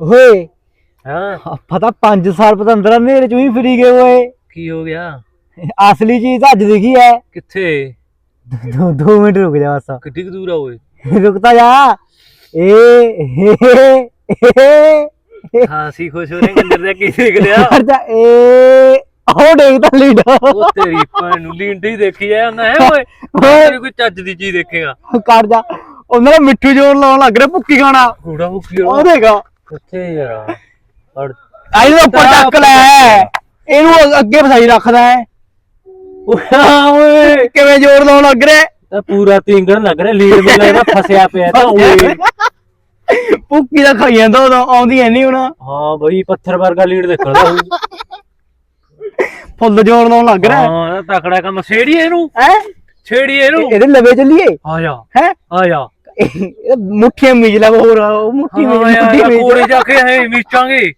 ਓਏ। ਹਾਂ। ਆਪਾਂ ਤਾਂ 5 ਸਾਲ ਪਤੰਦਰਾ ਨੇਰੇ ਚ ਵੀ ਫਰੀ ਗਏ ਓਏ। ਕੀ ਹੋ ਗਿਆ? ਅਸਲੀ ਚੀਜ਼ ਅੱਜ ਦਿਖੀ ਐ। ਕਿੱਥੇ? ਦੋ ਦੋ ਮਿੰਟ ਰੁਕ ਜਾ ਬਸ। ਕਿੱਡੀ ਕੁ ਦੂਰ ਆ ਓਏ। ਰੁਕਤਾ ਜਾ। ਏ ਹੇ, ਹੇ, ਹੇ। ਹਾਂ ਸੀ ਖੁਸ਼ ਹੋ ਰਹੇ ਕੰਦਰ ਦਾ ਕੀ ਦੇਖ ਲਿਆ। ਜਾ ਏ ਉਹ ਦੇਖਦਾ ਲੀਡਾ ਉਹ ਤੇਰੀ ਭੈਣ ਨੂੰ ਲੀਂਡੀ ਦੇਖੀ ਆ ਉਹਨਾਂ ਹੈ ਓਏ ਤੇਰੀ ਕੋਈ ਚੱਜ ਦੀ ਚੀਜ਼ ਦੇਖੇਗਾ। ਕਰ ਜਾ। ਉਹਨਾਂ ਦਾ ਮਿੱਠੂ ਜੋਰ ਲਾਉਣ ਲੱਗ ਰਿਹਾ ਭੁੱਕੀ ਖਾਣਾ। ਕੂੜਾ ਉਹ ਕੀ ਉਹ ਦੇਖਾ। ਕਿੱਥੇ ਯਾਰ ਅੜ ਆਈ ਨੂੰ ਉੱਪਰ ਚੱਕ ਲੈ। ਇਹਨੂੰ ਅੱਗੇ ਫਸਾਈ ਰੱਖਦਾ ਹੈ। ਓਏ ਕਿਵੇਂ ਜੋਰ ਲਾਉਣ ਲੱਗ ਰਿਹਾ ਤਾਂ ਪੂਰਾ ਤਿੰਗਣ ਲੱਗ ਰਿਹਾ ਲੀਡ ਮੇਲਾ ਇਹਦਾ ਫਸਿਆ ਪਿਆ ਤਾਂ ਓਏ। ਭੁੱਕੀ ਦਾ ਖਾਈ ਜਾਂਦਾ ਉਦੋਂ ਆਉਂਦੀ ਐ ਨਹੀਂ ਹੁਣ। ਹਾਂ ਬਈ ਪੱਥਰ ਵਰਗਾ ਲੀਡ ਦੇਖਦਾ ਫੁੱਲ ਜੋਰ ਲਾਉਣ ਲੱਗ ਰਿਹਾ। ਹਾਂ ਇਹ ਤਕੜਾ ਕੰਮ ਛੇੜੀ ਇਹਨੂੰ। ਹੈ? ਛੇੜੀ ਇਹਨੂੰ। ਇਹਦੇ ਲਵੇ ਚੱਲੀਏ। ਆ ਜਾ। ਹੈ? ਆ ਜਾ। ਮੁੱਠੀਆਂ ਮੀਜ ਲੈ ਹੋਰ ਮੁੱਠੀ ਮੀਜ ਮੁੱਠੀ ਮੀਜ ਜਾ ਕੇ ਹੈ ਮਿਚਾਂਗੇ।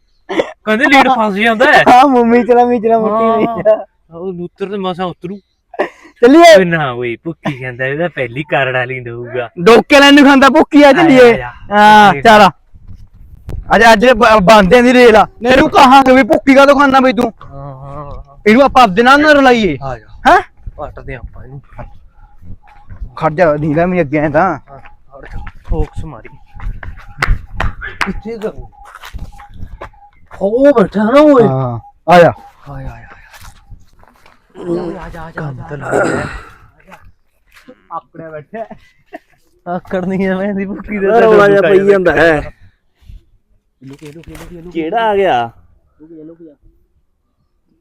ਕਹਿੰਦੇ ਲੀਡ ਫਸ ਜਾਂਦਾ। ਹੈ ਹਾਂ ਮੰਮੀ ਚਲਾ ਮੀਜਣਾ ਮੁੱਠੀ ਮੀਜ। ਉਹ ਉਤਰ ਤੇ ਮਸਾ ਉਤਰੂ। ਚੱਲੀਏ? ਓਏ ਨਾ ਓਏ ਭੁੱਕੀ ਕਹਿੰਦਾ ਇਹਦਾ ਪਹਿਲੀ ਕਰੜਾ ਲੀਂਦ ਹੋਊਗਾ ਡੋਕੇ ਲੈਣ ਨੂੰ ਖਾਂਦਾ ਭੁੱਕੀ ਆ ਚੱਲੀਏ। ਹਾਂ ਚੱਲ। ਅੱਜ ਅੱਜ ਬੰਦਿਆਂ ਦੀ ਰੇਲ ਆ। ਨੇਰੂ ਕਹਾਂਗੇ ਵੀ ਭੁੱਕੀ ਕਾ ਖਾਂਦਾ ਬਈ ਤੂੰ? ਇਹਨੂੰ ਆਪਾਂ ਆਪਦੇ ਨਾਲ ਨਾ ਰਲਾਈਏ। ਆ ਜਾ। ਹੈ? ਪੱਟਦੇ ਆਪਾਂ ਇਹਨੂੰ। ਖੜ ਜਾ ਨੀਲਾ ਮੈਂ ਅੱਗੇ ਆਇਆ ਤਾਂ। ਹਾਂ ਹੜ ਫੋਕਸ ਮਾਰੀ। ਕਿੱਥੇ ਗਾ ਹੋ ਬੈਠਾ ਨਾ ਓਏ। ਹਾਂ ਆ ਜਾ। ਆਏ ਆਏ ਆਏ ਆ ਜਾ ਆ ਜਾ ਕੰਤ ਲੱਗ ਗਿਆ ਆਪਣੇ ਬੈਠੇ। ਆਕੜ ਨਹੀਂ ਆ ਮੈਂ ਦੀ ਭੁੱਕੀ ਦੇ ਰੌਲਾ ਜਿਹਾ ਪਈ ਜਾਂਦਾ ਹੈ। ਕਿਹੜਾ ਆ ਗਿਆ?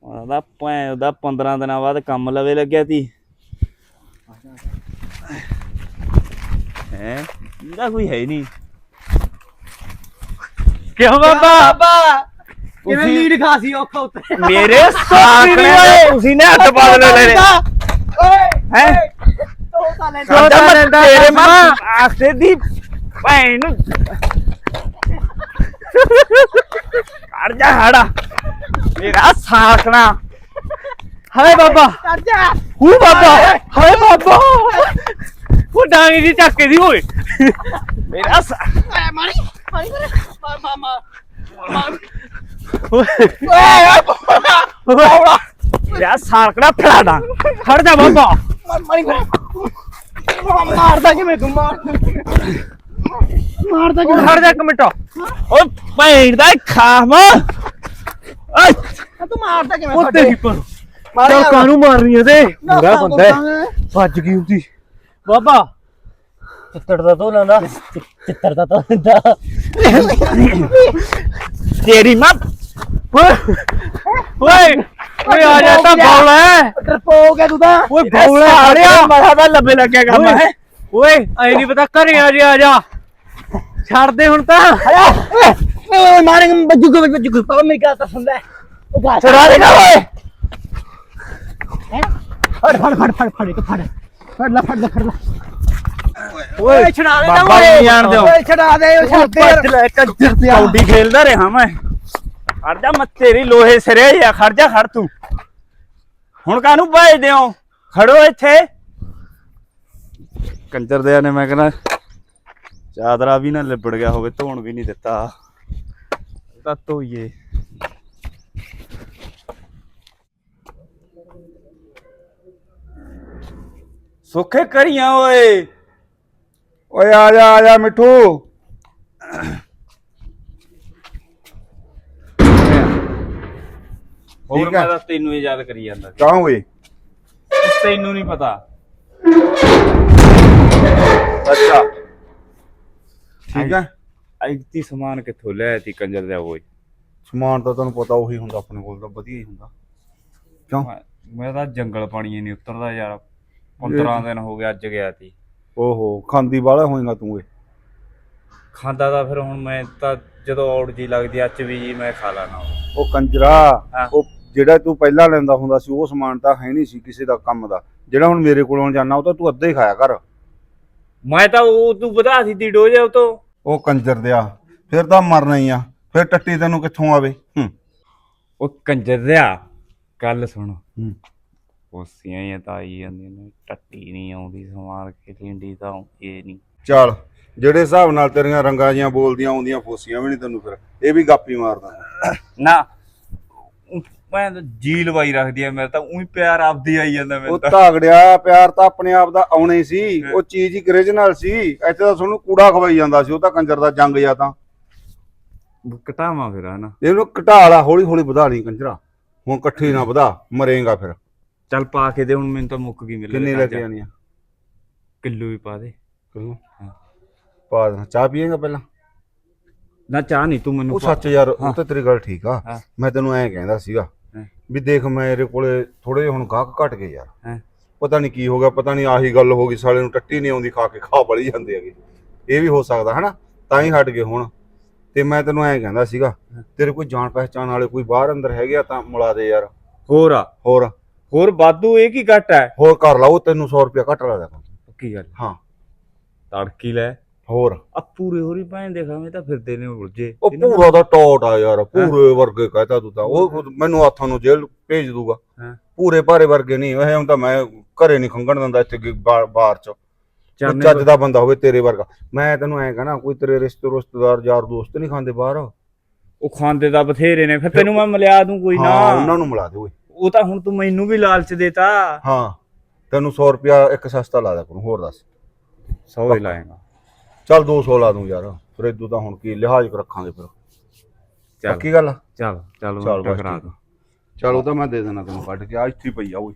ਉਹਦਾ ਭੈਣ ਉਹਦਾ 15 ਦਿਨਾਂ ਬਾਅਦ ਕੰਮ ਲਵੇ ਲੱਗਿਆ ਤੀ। ਹੈ? ਇਹਦਾ ਕੋਈ ਹੈ ਨਹੀਂ। ਕਿਉਂ ਬਾਬਾ? ਬਾਬਾ? ਕਿਵੇਂ ਤੁਸੀਂ- ਲੀਡ ਖਾਸੀ ਔਖਾ ਉੱਤੇ? ਮੇਰੇ ਸਾਕਣੇ ਦੇ ਤੁਸੀਂ ਨੇ ਹੱਥ ਪਾ ਲੈ ਲੈ ਓਏ ਹੈ? ਤੋਤਾ ਲੈਂਦਾ ਸਾਡਾ ਮੈਂ ਤੇਰੇ ਮਾਂ ਆਖਦੇ ਦੀ ਭੈਣ। ਨੂੰ ਕੱਢ ਜਾ ਹਾੜਾ ਮੇਰਾ ਸਾਕਣਾ ਹਾਏ ਬਾਬਾ। ਜਾ। ਹੂ ਬਾਬਾ। ਹਾਏ। ਬਾਬਾ। ਉਹ ਡਾਂਗ ਦੀ ਚੱਕੇ ਦੀ ਓਏ ਮੇਰਾ ਸਾ- ਮਾਰੀ ਮਾਰੀ ਮਾਰ ਮਾਰ। ਮਾਰ। ਮੇਰਾ ਸਾਕਣਾ ਫਲਾੜਾ ਖੜ ਜਾ ਬਾਬਾ। ਮਾਰੀ ਮਾਰਦਾ ਕਿਵੇਂ ਤੂੰ? ਮਾਰ। ਮਾਰਦਾ ਕਿਵੇਂ? ਖੜ ਜਾ ਇੱਕ ਮਿੰਟ। ਓ ਭੈਣ ਦਾ ਖਾਮ। ਓਏ। ਤੂੰ ਮਾਰਦਾ ਕਿਵੇਂ ਉਹ ਤੇਰੀ ਪਰ ਮਾਰਿਆ ਚੱਲ ਕਾਹਨੂੰ ਮਾਰਨੀ ਇਹਦੇ ਨਾ, ਬੁਰਾ ਬੰਦਾ ਹੈ। ਨਾ, ਭੱਜ ਗਈ ਹੁੰਦੀ ਬਾਬਾ। ਚਿੱਤੜ ਦਾ ਧੋ ਲੈਂਦਾ ਚਿੱਤੜ ਦਾ ਧੋ ਲੈਂਦਾ ਤੇਰੀ ਮਾਂ ਓਏ ਓਏ ਓਏ ਆ ਜਾ ਤਾਂ ਬੌਲਾ ਹੈ ਡਰਪੋਕ ਹੈ ਤੂੰ ਤਾਂ। ਓਏ ਬੌਲਾ ਖੜਿਆ। ਮਾਰਾ ਦਾ ਲੱਭੇ ਲੱਗਿਆ ਕੰਮ ਓਏ ਹੈ ਓਏ ਐ ਨਹੀਂ ਪਤਾ ਘਰੇ ਆ ਜਾ ਆ ਜਾ। ਛੱਡ ਦੇ ਹੁਣ ਤਾਂ। ਓਏ ਮਾਰੇਂਗੇ ਬੱਜੂ ਕੋ ਬੱਜੂ ਕੋ ਪਾਪਾ ਮੇਰੀ ਗੱਲ ਤਾਂ ਸੁਣਦਾ ਹੈ। ਉਹ ਗਾ ਛੁਡਾ ਦੇਗਾ ਓਏ। ਫੜ ਫੜ ਫੜ ਫੜ ਫੜ ਫੜ। ਫੜ ਲੈ ਫੜ ਲੈ ਫੜ ਲੈ। ਓਏ ਛੜਾ ਦੇ ਦਿਓ। ਓਏ ਛੜਾ ਦੇ ਓਏ ਛੱਡ ਦੇ। ਭੱਜ ਲੈ ਕੰਜਰ ਤੇ ਕੌਡੀ ਖੇਲਦਾ ਰਿਹਾ ਮੈਂ। ਖੜ ਜਾ ਮੈਂ ਤੇਰੀ ਲੋਹੇ ਸਿਰੇ ਆ ਖੜ ਜਾ ਖੜ ਤੂੰ। ਹੁਣ ਕਾਹਨੂੰ ਭਜਦੇ ਹੋ? ਖੜੋ ਇੱਥੇ। ਕੰਜਰ ਦੇ ਨੇ ਮੈਂ ਕਹਿੰਦਾ ਚਾਦਰਾ ਵੀ ਨਾ ਲਿਬੜ ਗਿਆ ਹੋਵੇ ਧੋਣ ਵੀ ਨਹੀਂ ਦਿੱਤਾ। ਤਾਂ ਧੋਈਏ। ਸੁੱਖੇ ਕਰੀਆਂ ਓਏ। ਓਏ ਆ ਜਾ ਆ ਜਾ ਮਿੱਠੂ। ਹੋਰ ਠੀਕ ਆ। ਮੈਂ ਤਾਂ ਤੈਨੂੰ ਹੀ ਯਾਦ ਕਰੀ ਜਾਂਦਾ ਸੀ। ਕਾਹ ਓਏ ਤੈਨੂੰ ਨਹੀਂ ਪਤਾ। ਅੱਛਾ। ਠੀਕ ਹੈ। ਐਤੀ ਸਮਾਨ ਕਿੱਥੋਂ ਲਿਆ ਤੀ ਕੰਜਰ ਦਾ ਓਏ ਸਮਾਨ ਤਾਂ ਤੁਹਾਨੂੰ ਪਤਾ ਉਹੀ ਹੁੰਦਾ ਆਪਣੇ ਕੋਲ ਤਾਂ ਵਧੀਆ ਹੀ ਹੁੰਦਾ। ਕਿਉਂ? ਮੈਂ- ਮੈਂ ਤਾਂ ਜੰਗਲ ਪਾਣੀ ਨਹੀਂ ਉਤਰਦਾ ਯਾਰ। 15 ਦਿਨ ਹੋ ਗਏ ਅੱਜ ਗਿਆ ਤੀ। ਓਹੋ ਖਾਂਦੀ ਵਾਲਾ ਹੋਏਗਾ ਤੂੰ ਏ ਖਾਂਦਾ ਤਾਂ ਫਿਰ ਹੁਣ ਮੈਂ ਤਾਂ ਜਦੋਂ ਔੜ ਜੀ ਲੱਗਦੀ ਅੱਜ ਵੀ ਜੀ ਮੈਂ ਖਾ ਲਾਣਾ ਉਹ ਕੰਜਰਾ ਹਾਂ। ਉਹ ਜਿਹੜਾ ਤੂੰ ਪਹਿਲਾਂ ਲੈਂਦਾ ਹੁੰਦਾ ਸੀ ਉਹ ਸਮਾਨ ਤਾਂ ਹੈ ਨਹੀਂ ਸੀ ਕਿਸੇ ਦਾ ਕੰਮ ਦਾ। ਜਿਹੜਾ ਹੁਣ ਮੇਰੇ ਕੋਲੋਂ ਜਾਣਾ ਉਹ ਤਾਂ ਤੂੰ ਅੱਧਾ ਹੀ ਖਾਇਆ ਕਰ। ਮੈਂ ਤਾਂ ਉਹ ਤੂੰ ਵਧਾ ਦਿੱਤੀ ਡੋਜ਼ ਉਹ ਤੋਂ। ਉਹ ਕੰਜਰ ਦਿਆ ਫਿਰ ਤਾਂ ਮਰਨਾ ਹੀ ਆ। ਫਿਰ ਟੱਟੀ ਤੈਨੂੰ ਕਿੱਥੋਂ ਆਵੇ? ਹੂੰ। ਉਹ ਕੰਜਰ ਦਿਆ ਗੱਲ ਸੁਣ। ਹੂੰ। ਪੋਸੀਆਂ ਹੀ ਤਾਂ ਆਈ ਜਾਂਦੀਆਂ ਨੇ ਟੱਟੀ ਨਹੀਂ ਆਉਂਦੀ ਸਮਾਰ ਕੇ ਲਿੰਡੀ ਤਾਂ ਇਹ ਨਹੀਂ। ਚੱਲ ਜਿਹੜੇ ਹਿਸਾਬ ਨਾਲ ਤੇਰੀਆਂ ਰੰਗਾਂ ਜੀਆਂ ਬੋਲਦੀਆਂ ਆਉਂਦੀਆਂ ਫੋਸੀਆਂ ਵੀ ਨਹੀਂ ਤੈਨੂੰ ਫਿਰ ਇਹ ਵੀ ਗਾਪੀ ਮਾਰਦਾ। ਨਾ ਮੈਂ ਤਾਂ ਜੀ ਲਵਾਈ ਰੱਖਦੀ ਆ ਮੇਰੇ ਤਾਂ ਉਹੀ ਪਿਆਰ ਆਪਦੀ ਆਈ ਜਾਂਦਾ ਉਹ ਮੈਨੂੰ ਤਾਂ। ਧਾਗੜਿਆ ਪਿਆਰ ਤਾਂ ਆਪਣੇ ਆਪ ਦਾ ਆਉਣਾ ਹੀ ਸੀ। ਉਹ ਚੀਜ਼ ਹੀ origignal ਸੀ। ਇੱਥੇ ਤਾਂ ਤੁਹਾਨੂੰ ਕੂੜਾ ਖਵਾਈ ਜਾਂਦਾ ਸੀ ਉਹ ਤਾਂ ਕੰਜਰ ਦਾ ਜੰਗ ਜਾਂ ਤਾਂ। ਘਟਾਵਾਂ ਫਿਰ ਹਨਾ? ਇਹਨੂੰ ਘਟਾ ਲਾ ਹੌਲੀ ਹੌਲੀ ਵਧਾ ਲਈ ਕੰਜਰਾ। ਹੁਣ ਇਕੱਠੀ ਨਾ ਵਧਾ ਮਰੇਗਾ ਫਿਰ। ਚੱਲ ਪਾ ਕੇ ਦੇ ਹੁਣ ਮੈਨੂੰ ਤਾਂ ਮੁੱਕ ਗਈ ਮੇਰੇ ਕਿੰਨੀ ਲੈ ਕੇ ਆਣੀ ਆ? ਕਿਲੋ ਵੀ ਪਾ ਦੇ। ਕਿਲੋ ਹਾਂ। ਪਾ ਦੇਣਾ ਚਾਹ ਪੀਏਗਾ ਪਹਿਲਾਂ? ਨਾ ਚਾਹ ਨਹੀਂ ਤੂੰ ਮੈਨੂੰ ਉਹ ਪਾ- ਸੱਚ ਯਾਰ। ਉਹ ਤਾਂ ਤੇਰੀ ਗੱਲ ਠੀਕ ਆ। ਹਾਂ। ਮੈਂ ਤੈਨੂੰ ਐਂ ਕਹਿੰਦਾ ਸੀਗਾ। ਵੀ ਦੇਖ ਮੇਰੇ ਕੋਲੇ ਥੋੜੇ ਹੁਣ ਗਾਹਕ ਘਟ ਗਏ ਯਾਰ। ਪਤਾ ਨਹੀਂ ਕੀ ਹੋ ਗਿਆ ਪਤਾ ਨਹੀਂ ਆਹੀ ਗੱਲ ਹੋ ਗਈ ਸਾਲੇ ਨੂੰ ਟੱਟੀ ਨਹੀਂ ਆਉਂਦੀ ਖਾ ਕੇ ਖਾ ਬੜੀ ਜਾਂਦੇ ਹੈਗੇ। ਇਹ ਵੀ ਹੋ ਸਕਦਾ ਹਨਾ? ਤਾਂ ਹੀ ਹਟ ਗਏ ਹੁਣ। ਤੇ ਮੈਂ ਤੈਨੂੰ ਐਂ ਕਹਿੰਦਾ ਸੀਗਾ ਤੇਰੇ ਕੋਈ ਜਾਣ ਪਹਿਚਾਣ ਵਾਲੇ ਕੋਈ ਬਾਹਰ ਅੰਦਰ ਹੈਗੇ ਆ ਤਾਂ ਮਿਲਾ ਦੇ ਯਾਰ। ਹੋਰ ਆ? ਹੋਰ। ਹੋਰ ਵਾਧੂ ਇਹ ਕੀ ਘਟ ਹੈ? ਹੋਰ ਕਰ ਲਾ ਉਹ ਤੈਨੂੰ 100 ਰੁਪਇਆ ਘੱਟ ਲਾ ਕਰ। ਪੱਕੀ ਗੱਲ। ਹਾਂ। ਤੜਕੀ ਲੈ। ਹੋਰ? ਆ ਪੂਰੇ ਹੋਰੀ ਭਾਂ ਦੇਖਾਵੇਂ ਤਾਂ ਫਿਰਦੇ ਨੇ ਉਲਝੇ। ਉਹ ਦਾ- ਪੂਰਾ ਦਾ ਟੌਟ ਆ ਯਾਰ ਪੂਰੇ ਵਰਗੇ ਕਹਤਾ ਤੂੰ ਤਾਂ। ਉਹ ਮੈਨੂੰ ਹੱਥਾਂ ਨੂੰ ਜੇਲ੍ਹ ਭੇਜ ਦੂਗਾ। ਪੂਰੇ ਭਾਰੇ ਵਰਗੇ ਨਹੀਂ ਇਹ ਹੁਣ ਤਾਂ ਮੈਂ ਘਰੇ ਨਹੀਂ ਖੰਗਣ ਦਿੰਦਾ ਇੱਥੇ ਬਾਹਰ ਚ। ਚੱਜ ਦਾ ਬੰਦਾ ਹੋਵੇ ਤੇਰੇ ਵਰਗਾ। ਮੈਂ ਤੈਨੂੰ ਐਂ ਕਹਣਾ ਕੋਈ ਤੇਰੇ ਰਿਸ਼ਤੇ ਰਿਸ਼ਤੇਦਾਰ ਯਾਰ ਦੋਸਤ ਨਹੀਂ ਖਾਂਦੇ ਬਾਹਰ? ਉਹ ਖਾਂਦੇ ਤਾਂ ਬਥੇਰੇ ਨੇ ਫਿਰ ਤੈਨੂੰ ਮੈਂ ਮਿਲਿਆ ਦੂੰ ਕੋਈ ਨਾ। ਹਾਂ ਉਹਨਾਂ ਨੂੰ ਮਿਲਾ ਦੇ ਓਏ। ਉਹ ਤਾਂ ਹੁਣ ਤੂੰ ਮੈਨੂੰ ਵੀ ਲਾਲਚ ਦੇਤਾ। ਹਾਂ ਤੈਨੂੰ 100 ਰੁਪਿਆ ਇੱਕ ਸਸਤਾ ਲਾ ਦਿਆ ਕਰੂੰ ਹੋਰ ਦੱਸ। 100 ਹੀ ਲਾਏਗਾ। ਚੱਲ 200 ਲਾ ਦੂੰ ਯਾਰ ਫਿਰ ਇਦੋਂ ਤਾਂ ਹੁਣ ਕੀ ਲਿਹਾਜ਼ ਰੱਖਾਂਗੇ ਫਿਰ। ਚੱਲ। ਪੱਕੀ ਗੱਲ ਆ? ਚੱਲ ਚੱਲ ਚੱਲ ਮੈਂ ਬਸ ਟਕਰਾ ਠੀਕ ਦੂੰ। ਚੱਲ ਉਹ ਤਾਂ ਮੈਂ ਦੇ ਦੇਣਾ ਤੈਨੂੰ ਕੱਢ ਕੇ ਆ ਇੱਥੇ ਹੀ ਪਈ ਆ ਓਏ।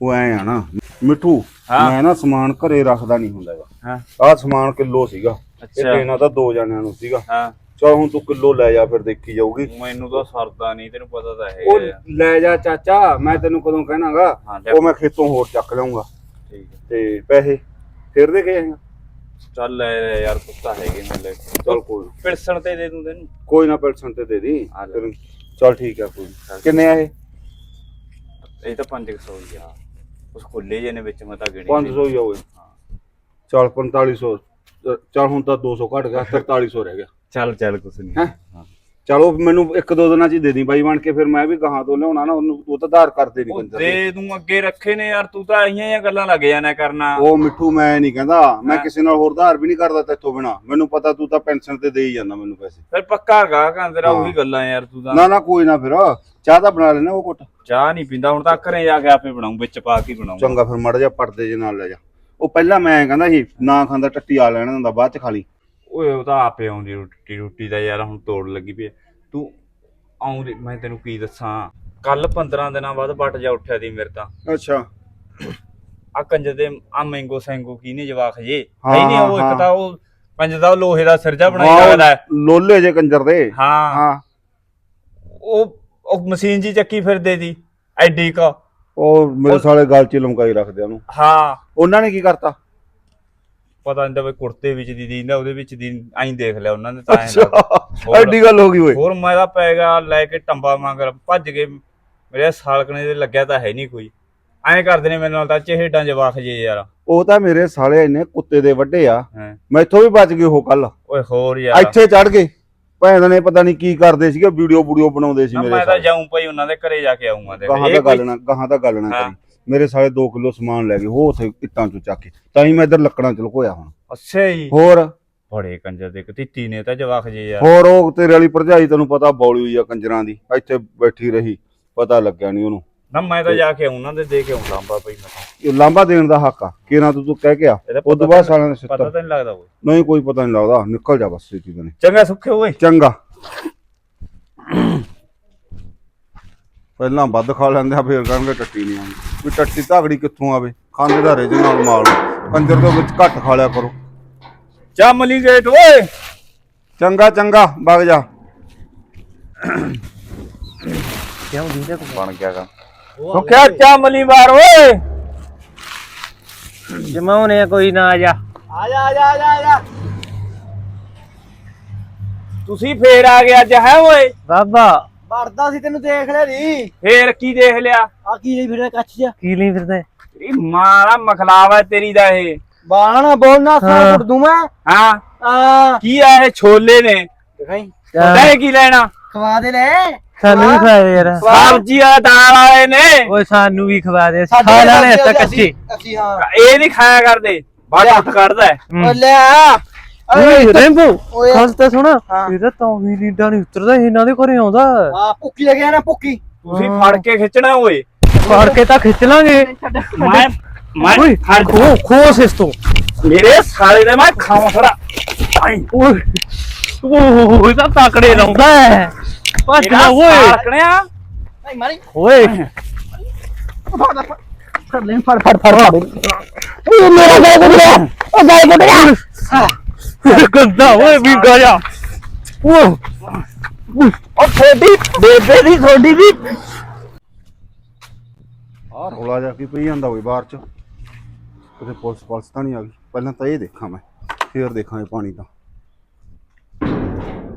ਉਹ ਐ ਆ ਨਾ ਮਿੱਠੂ ਹਾਂ। ਮੈਂ ਨਾ ਸਮਾਨ ਘਰੇ ਰੱਖਦਾ ਨਹੀਂ ਹੁੰਦਾ ਹੈਗਾ। ਹਾਂ। ਆਹ ਸਮਾਨ ਕਿਲੋ ਸੀਗਾ। ਇਹ ਅੱਛਾ। ਦੇਣਾ ਤਾਂ ਦੋ ਜਣਿਆਂ ਨੂੰ ਸੀਗਾ। ਹਾਂ। ਚਲ ਹੁਣ ਤੂੰ ਕਿਲੋ ਲੈ ਜਾ ਫਿਰ ਦੇਖੀ ਜਾਊਗੀ। ਮੈਨੂੰ ਤਾਂ ਸਰਦਾ ਨਹੀਂ ਤੈਨੂੰ ਪਤਾ ਤਾਂ ਉਹ ਹੈ ਲੈ ਜਾ ਚਾਚਾ ਮੈਂ ਤੈਨੂੰ ਕਦੋਂ ਕਹਿਣਾਗਾ ਹਾਂ ਲੈ। ਉਹ ਮੈਂ ਖੇਤੋਂ ਹੋਰ ਚੱਕ ਲਿਆਉਂਗਾ ਹੈ ਤੇ ਪੈਸੇ ਫਿਰ ਦੇ ਗਏ ਚੱਲ ਲੈ ਲੈ ਯਾਰ ਕੁੱਤਾ ਹੈਗੇ ਮੈਂ ਲੈ। ਚਲ ਕੋਈ ਪਿਲਸਣ ਤੇ ਦੇ ਦੂੰ ਤੈਨੂੰ। ਕੋਈ ਨਾ ਪੈਸਨ ਤੇ ਦੇ ਦੀ। ਆ ਲੈ। ਚੱਲ ਠੀਕ ਆ ਕੋਈ ਨੀ। ਕਿੰਨੇ ਆ ਇਹ? ਇਹ ਤਾਂ 500 ਹੀ ਆ। ਉਸ ਖੁੱਲੇ ਜੇ ਨੇ ਵਿੱਚ ਮੈਂ ਤਾਂ ਗਿਣੀ 500 ਹੀ ਓਏ ਚੱਲ 4500 ਚੱਲ ਹੁਣ ਤਾਂ 200 ਘਟ ਗਿਆ 4300 ਰਹਿ ਗਿਆ। ਚੱਲ ਚੱਲ ਕੁਛ ਨਹੀਂ। ਹੈਂ? ਚਲੋ ਮੈਨੂੰ ਇੱਕ ਦੋ ਦਿਨਾਂ ਚ ਹੀ ਦੇ ਦੀ ਬਾਈ ਬਣ ਕੇ ਫਿਰ ਮੈਂ ਵੀ ਗਾਹਾਂ ਤੋਂ ਲਿਆਉਣਾ ਨਾ ਉਹਨੂੰ ਉਹ ਤਾਂ ਆਧਾਰ ਕਰਦੇ ਨਹੀਂ ਉਹ ਬੰਦਾ ਦੇ ਦੂੰ ਅੱਗੇ ਰੱਖੇ ਨੇ ਯਾਰ ਤੂੰ ਤਾਂ ਆਈਆਂ ਜਾਂ ਗੱਲਾਂ ਲੱਗ ਜਾਣਾ ਕਰਨਾ। ਉਹ ਮਿੱਠੂ ਮੈਂ ਨਹੀਂ ਕਹਿੰਦਾ ਮੈਂ। ਕਿਸੇ ਨਾਲ ਹੋਰ ਆਧਾਰ ਵੀ ਨਹੀਂ ਕਰਦਾ ਤੇਥੋਂ ਬਿਨਾ। ਮੈਨੂੰ ਪਤਾ ਤੂੰ ਤਾਂ ਪੈਨਸ਼ਨ ਤੇ ਦੇ ਹੀ ਜਾਂਦਾ ਮੈਨੂੰ ਪੈਸੇ। ਫਿਰ ਪੱਕਾ ਗਾਹਕਾਂ ਤੇਰਾ ਹਾਂ। ਉਹੀ ਗੱਲਾਂ ਯਾਰ ਤੂੰ ਤਾਂ। ਨਾ ਨਾ ਕੋਈ ਨਾ ਫਿਰ। ਚਾਹ ਤਾਂ ਬਣਾ ਲੈਣਾ ਉਹ ਕੁੱਟ ਚਾਹ ਨਹੀਂ ਪੀਂਦਾ ਹੁਣ ਤਾਂ ਘਰੇ ਜਾ ਕੇ ਆਪੇ ਬਣਾਉਂ ਵਿੱਚ ਪਾ ਕੇ ਬਣਾਉਂ ਚੰਗਾ ਫਿਰ ਮੜ ਜਾ ਪਰਦੇ ਜੇ ਨਾਲ ਲੈ ਜਾ। ਉਹ ਪਹਿਲਾਂ ਮੈਂ ਕਹਿੰਦਾ ਸੀ ਨਾ ਖਾਂਦਾ ਟੱਟੀ ਆ ਲੈਣਾ ਹੁੰਦਾ ਬਾਅਦ ਚ ਖਾ ਲਈ। ਓਏ ਉਹ ਤਾਂ ਆਪੇ ਆਉਂਦੀ ਰੋਟੀ ਰੋਟੀ ਦਾ ਯਾਰ ਹੁਣ ਤੋੜ ਲੱਗੀ ਪਈ ਹੈ। ਤੂੰ ਆਉਂਦੀ ਮੈਂ ਤੈਨੂੰ ਕੀ ਦੱਸਾਂ? ਕੱਲ 15 ਦਿਨਾਂ ਬਾਅਦ ਵੱਟ ਜਾ ਉੱਠਿਆ ਦੀ ਮੇਰੇ ਤਾਂ। ਅੱਛਾ। ਆ ਕੰਜ ਦੇ ਆ ਮੈਂਗੋ ਸੈਂਗੋ ਕੀ ਨੇ ਜਵਾਖ ਜੇ? ਹਾਂ, ਹੈ ਨਹੀਂ ਉਹ ਹਾਂ। ਇੱਕ ਤਾਂ ਉਹ ਪੰਜ ਦਾ ਉਹ ਲੋਹੇ ਦਾ ਸਿਰਜਾ ਬਣਾਈ ਹਾਂ, ਲੱਗਦਾ ਹੈ। ਲੋਲੇ ਜੇ ਕੰਜਰ ਦੇ। ਹਾਂ। ਹਾਂ। ਉਹ ਉਹ ਮਸ਼ੀਨ ਜੀ ਚੱਕੀ ਫਿਰਦੇ ਦੀ ਐਡੀ ਕਾ। ਉਹ ਮੇਰੇ ਸਾਲੇ ਗਲ ਚ ਲਮਕਾਈ ਰੱਖਦੇ ਉਹਨੂੰ। ਹਾਂ। ਉਹਨਾਂ ਨੇ ਕੀ ਕਰਤਾ? ਪਤਾ ਨਹੀਂ ਤਾਂ ਵੀ ਕੁੜਤੇ ਵਿੱਚ ਦੀ ਦੀਂਦਾ ਉਹਦੇ ਵਿੱਚ ਦੀ ਐਂ ਦੇਖ ਲਿਆ ਉਹਨਾਂ ਨੇ ਤਾਂ ਐਂ ਲੱਗਦਾ। ਹੋਰ। ਐਡੀ ਗੱਲ ਹੋ ਗਈ ਓਏ। ਹੋਰ ਮੈਂ ਤਾਂ ਪੈ ਗਿਆ ਲੈ ਕੇ ਟੰਬਾ ਮੰਗਰ ਭੱਜ ਕੇ ਮੇਰੇ ਸਾਲਕਣੇ ਦੇ ਲੱਗਿਆ ਤਾਂ ਹੈ ਨਹੀਂ ਕੋਈ। ਐਂ ਕਰਦੇ ਨੇ ਮੇਰੇ ਨਾਲ ਤਾਂ ਚਿਹੜਾਂ ਜਵਾਖ ਜੇ ਯਾਰ। ਉਹ ਤਾਂ ਮੇਰੇ ਸਾਲੇ ਇੰਨੇ ਕੁੱਤੇ ਦੇ ਵੱਡੇ ਆ। ਹੈਂ। ਮੈਥੋਂ ਵੀ ਬਚ ਗਏ ਉਹ ਕੱਲ। ਓਏ ਹੋਰ ਯਾਰ। ਇੱਥੇ ਚੜ ਗਏ। ਭੈਣ ਨੇ ਪਤਾ ਨਹੀਂ ਕੀ ਕਰਦੇ ਸੀਗੇ ਵੀਡੀਓ ਵੀਡੀਓ ਬਣਾਉਂਦੇ ਸੀ ਨਾ, ਮੇਰੇ ਮੈਂ ਤਾਂ ਸਾਲੇ। ਜਾਉਂ ਭਾਈ ਉਹਨਾਂ ਦੇ ਘਰੇ ਜਾ ਕੇ ਆਉਂਗਾ ਦੇਖ। ਗਾਹਾਂ ਇਹ ਦਾ ਕੋਈ- ਗੱਲ ਨਾ ਗਾਹਾਂ ਦਾ ਗੱਲ ਨਾ ਹਾਂ। ਕਰੀ। ਮੇਰੇ ਸਾਲੇ 2 ਕਿਲੋ ਸਮਾਨ ਲੈ ਗਏ ਉਹ ਉਥੇ ਇੱਟਾਂ ਚੋਂ ਚੱਕ ਕੇ। ਤਾਂ ਹੀ ਮੈਂ ਇੱਧਰ ਲੱਕੜਾਂ ਚ ਲੁਕੋਇਆ ਹੁਣ। ਅੱਛਾ ਜੀ। ਹੋਰ? ਬੜੇ ਕੰਜਰ ਦੇ ਤਿੱਤੀ ਨੇ ਤਾਂ ਜਵਾਖ ਜੇ ਯਾਰ। ਹੋਰ ਉਹ ਤੇਰੇ ਵਾਲੀ ਭਰਜਾਈ ਤੈਨੂੰ ਪਤਾ ਬੌਲੀ ਹੋਈ ਆ ਕੰਜਰਾਂ ਦੀ ਇੱਥੇ ਬੈਠੀ ਰਹੀ ਪਤਾ ਲੱਗਿਆ ਨਹੀਂ ਉਹਨੂੰ। ਨਾ ਮੈਂ ਤਾਂ ਜਾ ਕੇ ਉਹਨਾਂ ਦੇ ਦੇ ਕੇ ਆਉਂਦਾ ਅੰਬਾ ਭਾਈ ਮੈਂ ਤਾਂ। ਇਹ ਲਾਂਬਾ ਦੇਣ ਦਾ ਹੱਕ ਆ ਕਿਹਨਾਂ ਤੂੰ ਤੂੰ ਕਹਿ ਕੇ ਆ? ਇਹਦਾ ਉਸ ਤੋਂ ਪਤਾ ਬਾਅਦ ਤਾਂ- ਸਾਲਿਆਂ ਨੇ ਪਤਾ ਸਿੱਟਾ ਤਾਂ ਨਹੀਂ ਲੱਗਦਾ ਓਏ ਨਹੀਂ ਕੋਈ ਪਤਾ ਨਹੀਂ ਲੱਗਦਾ ਨਿਕਲ ਜਾ ਬਸ ਛੇਤੀ ਤੋਂ ਚੰਗਾ ਸੁੱਖੇ ਓਏ ਚੰਗਾ। ਪਹਿਲਾਂ ਵੱਧ ਖਾ ਲੈਂਦੇ ਆ ਫੇਰ ਕਹਿਣਗੇ ਟੱਟੀ ਨਹੀਂ ਆਉਂਦੀ। ਵੀ ਟੱਟੀ ਧਾਗੜੀ ਕਿੱਥੋਂ ਆਵੇ? ਖਾਂਦੇ ਦਾ ਰੇਜ ਨਾਲ ਮਾਲ। ਕੰਜਰ ਦੇ ਵਿੱਚ ਘੱਟ ਖਾ ਲਿਆ ਕਰੋ। ਚਾਮਲੀ ਗੇਟ ਓਏ! ਚੰਗਾ ਚੰਗਾ ਵਗ ਜਾ। ਕਿਉਂ ਦੀਦਾ ਕੋ ਬਣ ਗਿਆ ਗਾ ਸੁੱਖਿਆ ਚਾਮਲੀ ਮਾਰ ਓਏ! ਜਮਾਉਨੇ ਆ ਕੋਈ ਨਾ ਆ ਜਾ। ਆ ਜਾ ਆ ਜਾ ਆ ਜਾ ਆ ਜਾ। ਤੁਸੀਂ ਫੇਰ ਆ ਗਏ ਅੱਜ ਹੈ ਓਏ? ਬਾਬਾ। ਵੜਦਾ ਸੀ ਤੈਨੂੰ ਦੇਖ ਲਿਆ ਨੀ। ਫੇਰ ਕੀ ਦੇਖ ਲਿਆ? ਆ ਕੀ ਨਹੀਂ ਫਿਰਦਾ ਕੱਚ ਜਾ ਕੀ ਲਈ ਫਿਰਦਾ? ਇਹ ਮਾਰਾ ਮਖਲਾਵਾ ਤੇਰੀ ਦਾ ਇਹ। ਬਾਣਾ ਨਾ ਬੋਲਣਾ ਸਾਰਾ। ਕੁੱਟ ਦੂੰ ਮੈਂ। ਹਾਂ। ਆ। ਕੀ ਆ ਇਹ ਛੋਲੇ ਨੇ? ਦਿਖਾਈ। ਕਿਆ? ਤੈਂ ਕੀ ਲੈਣਾ? ਖਵਾ ਦੇ ਲੈ। ਸਾਨੂੰ ਵੀ ਖਵਾ। ਦੇ ਯਾਰ। ਸਬਜ਼ੀ ਆ ਦਾਲ ਵਾਲੇ ਨੇ। ਓਏ ਸਾਨੂੰ ਵੀ ਖਵਾ ਦੇ। ਸਾਡੇ ਖਾ ਲੈਣੇ ਅਸੀਂ- ਤਾਂ ਕੱਚੇ। ਅਸੀਂ ਹਾਂ। ਇਹ ਨਹੀਂ ਖਾਇਆ ਕਰਦੇ। ਬਾਅਦ ਉੱਠ ਕੱਢਦਾ। ਓ ਲੈ ਆ। ਓਏ ਰੈਂਬੋ ਓਏ। ਗੱਲ ਤਾਂ ਸੁਣ ਹਾਂ। ਇਹਦਾ ਤਾਂ ਵੀ ਲੀਡਾ ਨਹੀਂ ਉਤਰਦਾ ਇਹਨਾਂ ਦੇ ਘਰੇ ਆਉਂਦਾ। ਹਾਂ ਭੁੱਕੀ ਲੈ ਗਿਆ ਨਾ ਭੁੱਕੀ ਤੁਸੀਂ ਫੜ ਕੇ ਖਿੱਚਣਾ ਓਏ। ਫੜ ਕੇ ਤਾਂ ਖਿੱਚ ਲਾਂਗੇ। ਮੈਂ ਮੈਂ ਓਏ ਫੜ ਖੋ ਖੋਸ ਇਸ ਤੋਂ। ਮੇਰੇ ਸਾਲੇ ਦੇ ਮੈਂ ਖਾਵਾਂ ਥੋੜਾ ਓਏ ਉਹ ਇਹ ਤਾਂ ਤਕੜੇ ਲਾਉਂਦਾ ਹੈ। ਭੱਜ ਨਾ ਓਏ। ਰੱਖਣਿਆ ਨਹੀਂ ਮਾਰੀ। ਓਏ। ਫੜ ਫੜ ਫੜ ਲੈ ਫੜ ਫੜ। ਫੜ ਫੜ ਓ ਮੇਰਾ ਗਾਇ ਗੁੱਡਿਆ ਓ ਗਾਇ ਗੁੱਡਿਆ ਗੰਦਾ ਓਏ ਵੀ ਗਿਆ ਓ ਉਹ ਥੋੜੀ ਬੇਬੇ ਦੀ ਥੋੜੀ ਦੀ ਆਹ ਰੋਲਾ ਜਾ ਕੇ ਪਈ ਜਾਂਦਾ ਓਏ ਬਾਹਰ ਚ? ਕਿਤੇ ਪੁਲਿਸ ਪੁਲਿਸ ਤਾਂ ਨਹੀਂ ਆ ਗਈ? ਪਹਿਲਾਂ ਤਾਂ ਇਹ ਦੇਖਾਂ ਮੈਂ ਫੇਰ ਦੇਖਾਂਗੇ ਪਾਣੀ ਤਾਂ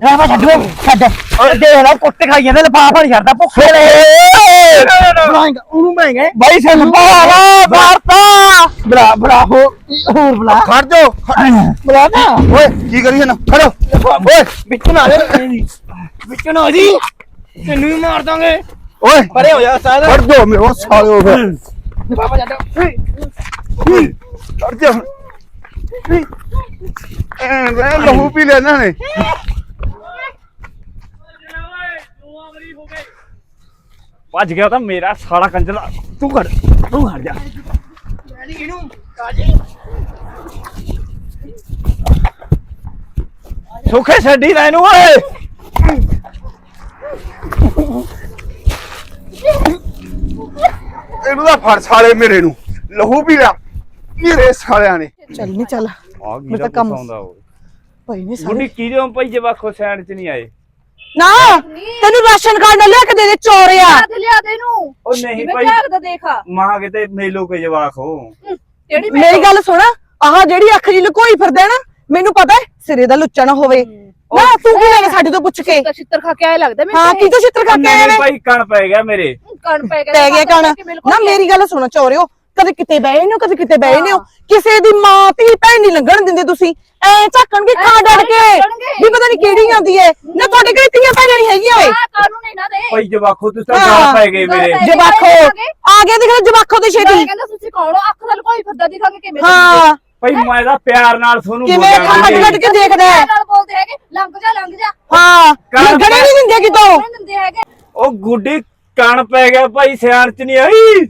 ਆ ਵਾ ਛੱਡ ਓਏ, ਛੱਡ। ਓਏ। ਦੇ ਲੈ ਕੁੱਤੇ ਖਾਈ ਜਾਂਦੇ ਲਫਾਫਾ ਨਹੀਂ ਛੱਡਦਾ ਭੁੱਖੇ ਨੇ। ਬਣਾਏਗਾ ਉਹਨੂੰ ਬਣਾਏਗਾ ਬਾਈ ਸਾਨੂੰ ਬਾਵਾ ਮਾਰਤਾ ਬਰਾ ਬਰਾ ਹੋ ਹੋਰ ਬਲਾ ਖੜ ਜਾ ਬਲਾ ਨਾ। ਓਏ ਕੀ ਕਰੀ ਨਾ ਖੜੋ। ਓਏ। ਵਿੱਚ ਨਾ ਵਿੱਚ ਨਾ ਜੀ। ਤੈਨੂੰ ਵੀ ਮਾਰ ਦਾਂਗੇ। ਓਏ। ਪਰੇ ਹੋ ਜਾ ਸਾਇਦ। ਖੜ ਜਾ ਮੇਰੇ ਸਾਲਿਓ ਫਿਰ ਲਫਾਫਾ ਛੱਡ। ਖੜ ਜਾ ਐ ਵੇ ਲਹੂ ਪੀ ਲੈਣਾ ਨੇ। ਭੱਜ ਗਿਆ ਤਾਂ ਮੇਰਾ ਸਾਲਾ ਕੰਜਲਾ। ਤੂੰ ਖੜ ਤੂੰ ਖੜ ਜਾ। ਇਹਨੂੰ ਕਾਜੀ ਸੁੱਖੇ ਛੱਡੀ ਨਾ ਇਹਨੂੰ ਓਏ। ਇਹਨੂੰ ਤਾਂ ਫੜ ਸਾਲੇ ਮੇਰੇ ਨੂੰ। ਲਹੂ ਪੀ ਲਿਆ। ਮੇਰੇ ਸਾਲਿਆਂ ਨੇ। ਚੱਲ ਨਹੀਂ ਚੱਲ। ਆ ਤਾਂ ਕੰਮ- ਆਉਂਦਾ ਓਏ ਭਾਈ ਨੇ ਸਾਰੇ ਗੁੱਡੀ ਕੀ ਜੋ ਪਈ ਜਵਾਖੋ ਸੈਂਡ ਚ ਨਹੀਂ ਆਏ? ਨਾ ਤੈਨੂੰ ਰਾਸ਼ਨ ਕਾਰਡ ਨਾ ਲਿਆ ਕੇ ਦੇ ਦੇ ਚੋਰਿਆ ਲਿਆ ਦੇ ਲਿਆ ਦੇ ਇਹਨੂੰ। ਉਹ ਨਹੀਂ ਭਾਈ। ਝਾਕਦਾ ਦੇਖਾ ਮਾਂ ਕਿਤੇ ਮੇਲੋ ਕੇ ਜਵਾਖ ਹੋ। ਕਿਹੜੀ ਮੇਰੀ ਗੱਲ ਸੁਣ ਆਹ ਜਿਹੜੀ ਅੱਖ ਜੀ ਲੁਕੋਈ ਫਿਰਦਾ ਨਾ ਮੈਨੂੰ ਪਤਾ ਹੈ ਸਿਰੇ ਦਾ ਲੁੱਚਾ ਨਾ ਹੋਵੇ। ਨਾ ਤੂੰ ਕੀ ਲੈਣਾ ਸਾਡੇ ਤੋਂ ਪੁੱਛ ਕੇ? ਤਾਂ ਛਿੱਤਰ ਖਾ ਕੇ ਆਏ ਲੱਗਦਾ ਮੈਨੂੰ ਹਾਂ ਕੀ ਤੂੰ ਛਿੱਤਰ ਖਾ ਕੇ ਆਇਆ ਨਹੀਂ ਵੇ ਭਾਈ ਕਣ ਪੈ ਗਿਆ ਮੇਰੇ। ਕਣ ਪੈ ਗਿਆ। ਪੈ ਗਿਆ ਕਣ। ਨਾ ਮੇਰੀ ਗੱਲ ਸੁਣੋ ਚੋਰਿਓ। ਕਦੇ ਕਿਤੇ ਬਹਿ ਨੇ ਕਦੇ ਕਿਤੇ ਬਹਿ ਨੇ ਕਿਸੇ ਦੀ ਮਾਂ ਧੀ ਭੈਣ ਨਹੀਂ ਲੰਘਣ ਦਿੰਦੇ ਤੁਸੀਂ। ਐ ਝਾਕਣਗੇ ਖਾ ਐਂ ਡੜ ਕੇ। ਵੀ ਪਤਾ ਨਹੀਂ ਕਿਹੜੀ ਆਉਂਦੀ ਹੈ ਨਾ ਤੁਹਾਡੇ ਘਰੇ ਧੀਆਂ ਭੈਣਾਂ ਨਹੀਂ ਹੈਗੀਆਂ ਓਏ। ਕਾਨੂੰਨ ਨਹੀਂ ਨਾ ਦੇ। ਭਾਈ ਜਵਾਖੋ ਤੁਸੀਂ ਤਾਂ। ਗਾਲ ਪੈ ਗਏ ਮੇਰੇ। ਜਵਾਖੋ ਆ ਗਿਆ ਦੇਖ ਲੈ ਜਵਾਖੋ ਤੇ ਛੇਤੀ। ਕਹਿੰਦਾ ਤੁਸੀਂ ਕੌਣ ਹੋ? ਅੱਖ ਨਾਲ ਕੋਈ ਫਿਰਦਾ ਦਿਖਾਂਗੇ ਕਿਵੇਂ ਹਾਂ। ਭਾਈ ਮੈਂ ਤਾਂ ਪਿਆਰ ਨਾਲ ਤੁਹਾਨੂੰ ਕਿਵੇਂ ਖਾ ਬੋਲਿਆ ਡੜ ਕੇ ਦੇਖਦਾ ਹੈ। ਨਾਲ ਬੋਲਦੇ ਹੈਗੇ। ਲੰਘ ਜਾ ਲੰਘ ਜਾ। ਹਾਂ। ਲੰਘਣੇ ਨਹੀਂ ਦਿੰਦੇ ਕਿਤੋਂ। ਨਹੀਂ ਦਿੰਦੇ ਹੈਗੇ। ਉਹ ਗੁੱਡੀ ਕਣ ਪੈ ਗਿਆ ਭਾਈ ਸਿਆਣ ਚ ਨਹੀਂ ਆਈ।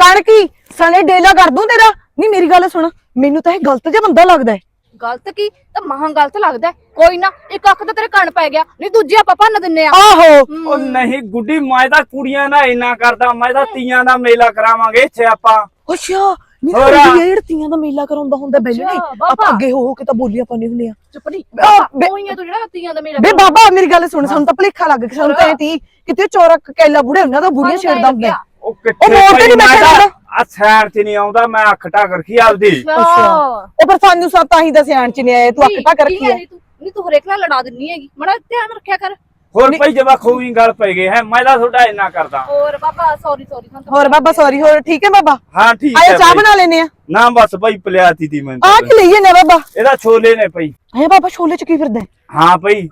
ਕਣ ਕੀ? ਸਣੇ ਡੇਲਾ ਕਰ ਦੂੰ ਤੇਰਾ। ਨਹੀਂ ਮੇਰੀ ਗੱਲ ਸੁਣ। ਮੈਨੂੰ ਤਾਂ ਇਹ ਗਲਤ ਜਿਹਾ ਬੰਦਾ ਲੱਗਦਾ ਹੈ। ਗਲਤ ਕੀ? ਤਾਂ ਮਹਾਂ ਗਲਤ ਲੱਗਦਾ ਹੈ। ਕੋਈ ਨਾ ਇੱਕ ਅੱਖ ਤਾਂ ਤੇਰੇ ਕਣ ਪੈ ਗਿਆ। ਨਹੀਂ ਦੂਜੀ ਆਪਾਂ ਭੰਨ ਦਿੰਨੇ ਆ। ਆਹੋ। ਉਹ ਨਹੀਂ ਗੁੱਡੀ ਮੈਂ ਤਾਂ ਕੁੜੀਆਂ ਦਾ ਇੰਨਾ ਕਰਦਾ ਮੈਂ ਤਾਂ ਤੀਆਂ ਦਾ ਮੇਲਾ ਕਰਾਵਾਂਗੇ ਇੱਥੇ ਆਪਾਂ। ਅੱਛਾ। ਨਹੀਂ ਹੋਰ। ਤਾਂ ਇਹ ਧੀਆਂ ਦਾ ਮੇਲਾ ਕਰਾਉਂਦਾ ਹੁੰਦਾ ਬੈਲੇ ਅੱਛਾ, ਆਪਾਂ। ਅੱਗੇ ਹੋ ਹੋ ਕੇ ਤਾਂ ਬੋਲੀਆਂ ਪਾਉਂਦੇ ਹੁੰਦੇ ਆ ਚੁੱਪ ਨਹੀਂ ਆਹ, ਬੇ- ਆ ਤੂੰ ਜਿਹੜਾ ਤੀਆਂ ਦਾ ਮੇਰਾ ਬੇ ਬਾਬਾ ਮੇਰੀ ਗੱਲ ਸੁਣ ਸਾਨੂੰ ਤਾਂ ਭਲੇਖਾ ਲੱਗ ਗਿਆ। ਸਾਨੂੰ ਤਾਂ ਇਹ ਤੀ ਕਿਤੇ ਚੋਰਾ ਕੈਲਾ ਬੁੜੇ ਉਹਨਾਂ ਦਾ ਬੁੜੀਆਂ ਸਾਨੂੰ ਤਾਂ ਛੇੜਦਾ ਹੁੰਦਾ। ਲੱਗਿਆ। ਉਹ ਕਿੱਥੇ ਉਹ ਮੋੜ ਤੇ ਨੀ ਭਾਈ, ਮੈਂ ਬੈਠਾ ਤਾਂ- ਹੁੰਦਾ। ਆ ਸਿਆਣ ਚ ਨਹੀਂ ਆਉਂਦਾ ਮੈਂ ਅੱਖ ਟਾਕ ਰੱਖੀ ਆਪਦੀ। ਅੱਛਾ। ਉਹ ਪਰ ਸਾਨੂੰ ਸਭ ਤਾਂ ਹੀ ਦਾ ਸਿਆਣ ਚ ਨਹੀਂ ਆਏ ਤੂੰ ਅੱਖ ਟੱਕ ਰੱਖੀ ਹੈ ਨਹੀਂ ਤੂੰ। ਨਹੀਂ ਤੂੰ ਹਰੇਕ ਨਾਲ ਲੜਾ ਦਿੰਨੀ ਹੈਗੀ। ਮੜਾ ਧਿਆਨ ਰੱਖਿਆ ਕਰ। ਹੋਰ ਭਾਈ ਜਵਾਖੋ ਵੀ ਗੱਲ ਪੈ ਗਏ ਹੈ। ਮੈਂ ਤਾਂ ਤੁਹਾਡਾ ਇੰਨਾ ਕਰਦਾ। ਹੋਰ ਬਾਬਾ ਸੌਰੀ ਸੌਰੀ ਹੋਰ ਬਾਬਾ ਸੌਰੀ ਹੋਰ ਠੀਕ ਹੈ ਬਾਬਾ? ਹਾਂ ਠੀਕ ਆਇਆ ਹੈ ਚਾਹ ਭਾਈ। ਬਣਾ ਲੈਨੇ ਆ ਨਾ ਬਸ ਭਾਈ ਪਲਿਆਤੀ ਦੀ ਮੈਂ ਆ ਕੀ ਲਈਏ ਨੇ ਬਾਬਾ? ਇਹਦਾ ਛੋਲੇ ਨੇ ਭਾਈ। ਹੈ ਬਾਬਾ ਛੋਲੇ ਚ ਕੀ ਫਿਰਦਾ ਹੈ? ਹਾਂ ਭਾਈ।